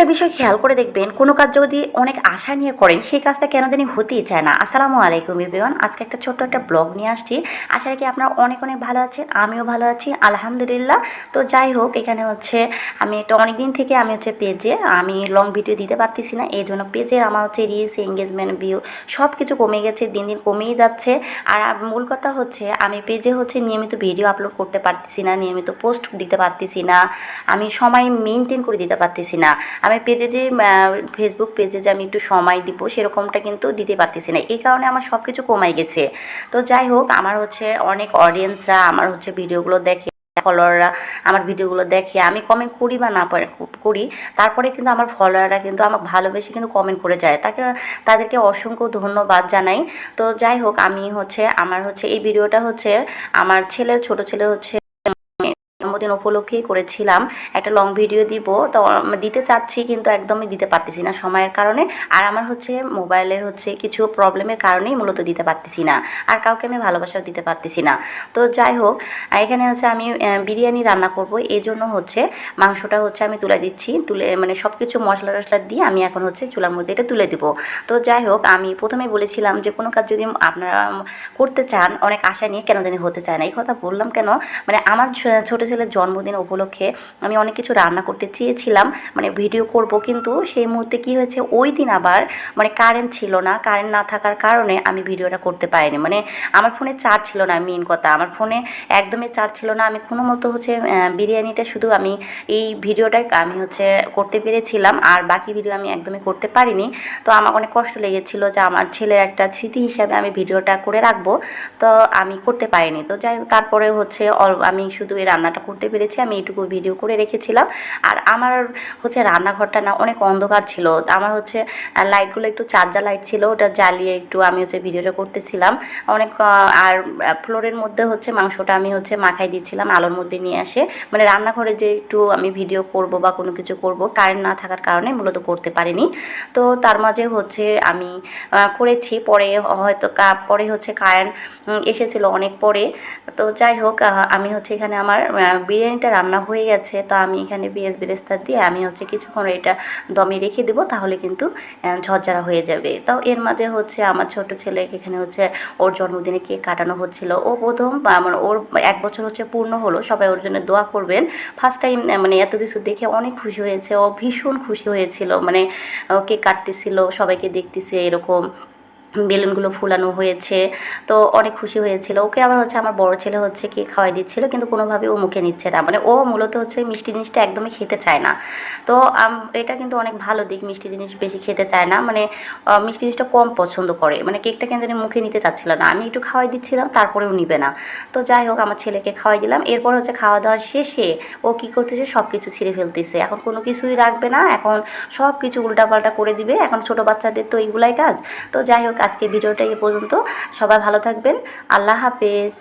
একটা বিষয় খেয়াল করে দেখবেন, কোনো কাজ যদি অনেক আশা নিয়ে করেন, সেই কাজটা কেন জানি হতেই চায় না। আসসালামু আলাইকুম এভরিওয়ান আজকে একটা ছোট্ট একটা ব্লগ নিয়ে আসছি। আশা রাখি আপনারা অনেক অনেক ভালো আছেন, আমিও ভালো আছি, আলহামদুলিল্লাহ। তো যাই হোক, এখানে হচ্ছে আমি একটা অনেক দিন থেকে আমি হচ্ছে পেজে আমি লং ভিডিও দিতে পারতেছি না এই জন্য পেজের আমার হচ্ছে রিলস এঙ্গেজমেন্ট ভিউ সব কিছু কমে গেছে, দিন দিন কমেই যাচ্ছে। আর মূল কথা হচ্ছে, আমি পেজে হচ্ছে নিয়মিত ভিডিও আপলোড করতে পারতেছি না, নিয়মিত পোস্ট দিতে পারতেছি না, আমি সময় মেনটেন করে দিতে পারতেছি না। আমি পেজে যে ফেসবুক পেজে যে আমি একটু সময় দিব, সেরকমটা কিন্তু দিতে পারতেছি না। এই কারণে আমার সব কিছু কমাই গেছে। তো যাই হোক, আমার হচ্ছে অনেক অডিয়েন্সরা আমার হচ্ছে ভিডিওগুলো দেখে ফলোয়াররা আমার ভিডিওগুলো দেখে, আমি কমেন্ট করি বা না করি, তারপরে কিন্তু আমার ফলোয়াররা কিন্তু আমাকে ভালোবেসে কিন্তু কমেন্ট করে যায়। তাকে, তাদেরকে অসংখ্য ধন্যবাদ জানাই। তো যাই হোক, আমি হচ্ছে, আমার হচ্ছে এই ভিডিওটা হচ্ছে, আমার ছেলের ছোট ছেলে হচ্ছে জন্মদিন উপলক্ষেই করেছিলাম, একটা লং ভিডিও দিব। তো দিতে চাচ্ছি কিন্তু একদমই দিতে পারতেছি না সময়ের কারণে। আর আমার হচ্ছে মোবাইলের হচ্ছে কিছু প্রবলেমের কারণেই মূলত দিতে পারতেছি না। আর কাউকে আমি ভালোবাসাও দিতে পারতেছি না। তো যাই হোক, এখানে হচ্ছে আমি বিরিয়ানি রান্না করব। এই জন্য হচ্ছে মাংসটা হচ্ছে আমি তুলে দিচ্ছি। তুলে মানে সব কিছু মশলা টশলা দিয়ে আমি এখন হচ্ছে চুলার মধ্যে এটা তুলে দিব। তো যাই হোক, আমি প্রথমে বলেছিলাম যে কোনো কাজ যদি আপনারা করতে চান, অনেক আশা নিয়ে কেন জানি হতে চায় না। এই কথা বললাম কেন? মানে আমার ছোট ছেলের জন্মদিন উপলক্ষে আমি অনেক কিছু রান্না করতে চেয়েছিলাম মানে ভিডিও করব, কিন্তু সেই মুহূর্তে কি হয়েছে, ওই দিন আবার মানে কারেন্ট ছিল না কারেন্ট না থাকার কারণে আমি ভিডিওটা করতে পারিনি। মানে আমার ফোনে চার্জ ছিল না মেন কথা। আমার ফোনে একদমই চার্জ ছিল না। আমি কোনো মতো হচ্ছে বিরিয়ানিটা শুধু আমি এই ভিডিওটাই আমি হচ্ছে করতে পেরেছিলাম। আর বাকি ভিডিও আমি একদমই করতে পারিনি। তো আমার অনেক কষ্ট লেগেছিল যে আমার ছেলের একটা স্মৃতি হিসাবে আমি ভিডিওটা করে রাখব। তো আমি করতে পারিনি। তো যাই হোক, তারপরে হচ্ছে আমি শুধু এই রান্নাটা করতে পেরেছি, আমি এইটুকু ভিডিও করে রেখেছিলাম। আর আমার হচ্ছে রান্নাঘরটা না অনেক অন্ধকার ছিল। আমার হচ্ছে লাইটগুলো একটু চার্জার লাইট ছিল, ওটা জ্বালিয়ে একটু আমি হচ্ছে ভিডিওটা করতেছিলাম। অনেক আর ফ্লোরের মধ্যে হচ্ছে মাংসটা আমি হচ্ছে মাখাই দিচ্ছিলাম, আলোর মধ্যে নিয়ে আসে মানে রান্নাঘরে যে একটু আমি ভিডিও করব বা কোনো কিছু করব কারেন্ট না থাকার কারণে মূলত করতে পারিনি। তো তার মাঝে হচ্ছে আমি করেছি, পরে হয়তো পরে হচ্ছে কারেন্ট এসেছিল অনেক পরে। তো যাই হোক আমি হচ্ছে এখানে আমার বিরিয়ানিটা রান্না হয়ে গেছে, তো আমি এখানে পেঁয়াজ বেরেস্তা দিয়ে আমি হচ্ছে কিছুক্ষণ এটা দমে রেখে দেবো, তাহলে কিন্তু ঝরঝরা হয়ে যাবে। তাও এর মাঝে হচ্ছে আমার ছোট ছেলে এখানে হচ্ছে ওর জন্মদিনে কেক কাটানো হচ্ছিল। ও প্রথম মানে ওর এক বছর হচ্ছে পূর্ণ হলো, সবাই ওর জন্য দোয়া করবেন। ফার্স্ট টাইম মানে এত কিছু দেখে অনেক খুশি হয়েছে, ও ভীষণ খুশি হয়েছিল। মানে কেক কাটতেছিল, সবাইকে দেখতেছে এরকম। বেলুনগুলো ফুলানো হয়েছে। তো অনেক খুশি হয়েছিল। ওকে আবার হচ্ছে আমার বড় ছেলে হচ্ছে কি খাওয়াই দিচ্ছিল, কিন্তু কোনোভাবে ও মুখে নিচ্ছে না। মানে ও মূলত হচ্ছে মিষ্টি জিনিসটা একদমই খেতে চায় না। তো এটা কিন্তু অনেক ভালো দিক, মিষ্টি জিনিস বেশি খেতে চায় না। মানে মিষ্টি জিনিসটা কম পছন্দ করে। মানে কেকটা কেন জানি মুখে নিতে চাচ্ছিল না। আমি একটু খাওয়াই দিচ্ছিলাম, তারপরেও নিবে না। তো যাই হোক, আমার ছেলেকে খাওয়াই দিলাম। এরপর হচ্ছে খাওয়া দাওয়া শেষে ও কী করতেছে সব কিছু ছিঁড়ে ফেলতেছে। এখন কোনো কিছুই রাখবে না। এখন সব কিছু উল্টাপাল্টা করে দিবে। এখন ছোট বাচ্চাদের তো এইগুলাই কাজ। তো যাই হোক আজকে ভিডিওটা এ পর্যন্ত। সবাই ভালো থাকবেন। আল্লাহ হাফেজ।